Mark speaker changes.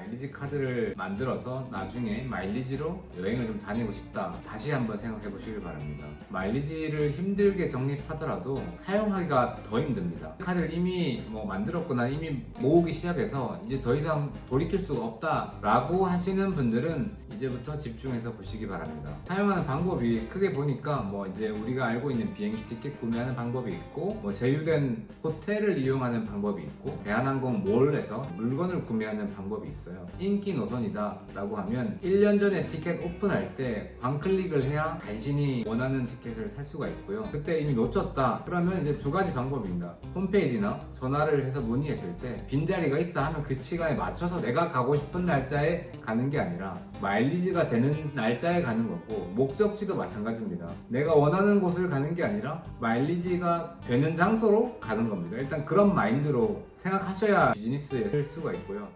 Speaker 1: 마일리지 카드를 만들어서 나중에 마일리지로 여행을 좀 다니고 싶다. 다시 한번 생각해 보시길 바랍니다. 마일리지를 힘들게 적립하더라도 사용하기가 더 힘듭니다. 카드를 이미 뭐 만들었거나 이미 모으기 시작해서 이제 더 이상 돌이킬 수가 없다 라고 하시는 분들은 이제부터 집중해서 보시기 바랍니다. 사용하는 방법이 크게 보니까 뭐 이제 우리가 알고 있는 비행기 티켓 구매하는 방법이 있고 뭐 제휴된 호텔을 이용하는 방법이 있고 대한항공 몰에서 물건을 구매하는 방법이 있어요. 인기 노선이다 라고 하면 1년 전에 티켓 오픈할 때 광클릭을 해야 간신히 원하는 티켓을 살 수가 있고요. 그때 이미 놓쳤다 그러면 이제 두 가지 방법입니다. 홈페이지나 전화를 해서 문의했을 때 빈자리가 있다 하면 그 시간에 맞춰서 내가 가고 싶은 날짜에 가는 게 아니라 마일리지가 되는 날짜에 가는 거고 목적지도 마찬가지입니다. 내가 원하는 곳을 가는 게 아니라 마일리지가 되는 장소로 가는 겁니다. 일단 그런 마인드로 생각하셔야 비즈니스에 쓸 수가 있고요.